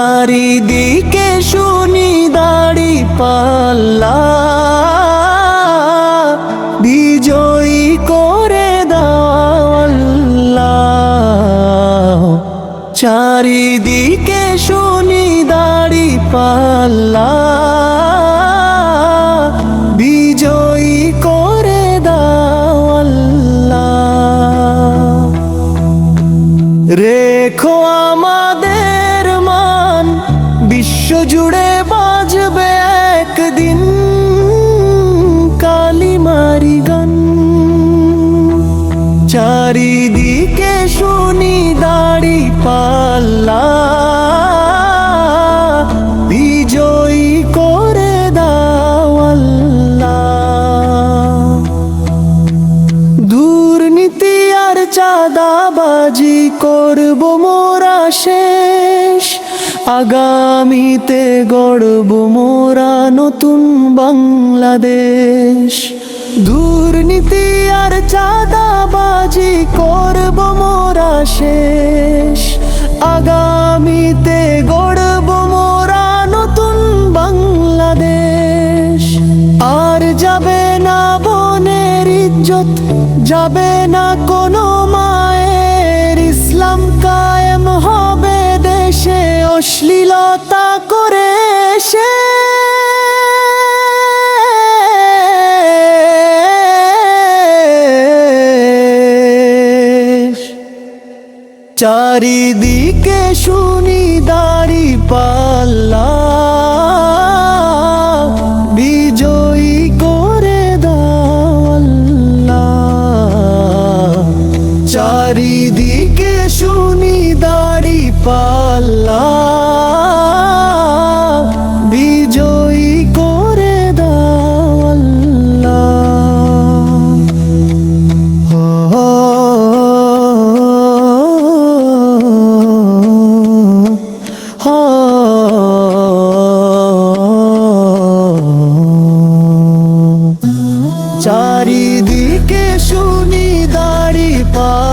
চারিদিকে চারিদিকে শুনি দাড়ি পাল্লা বিজয়ী করে দাওয়াল্লাহ রেখো আমাদের মান, বিশ্ব জুড়ে বাজবে একদিন। কালিমারি গান। চারিদিকে শুনি দাড়ি পাল্লা চাঁদাবাজি করব মোরা শেষ। আগামীতে গড়ব মোরা নতুন বাংলাদেশ। দুর্নীতি আর চাঁদাবাজি করব মোরা শেষ। ইজ্জত যাবে না কোনো মায়ের। ইসলাম কায়েম হবে দেশে অশ্লীলতা করে সে চারিদিকে শুনি চারিদিকে শুনি দাড়ি পাল্লা বিজয়ী করে দাল্লা চারিদিকে শুনি দাড়ি পা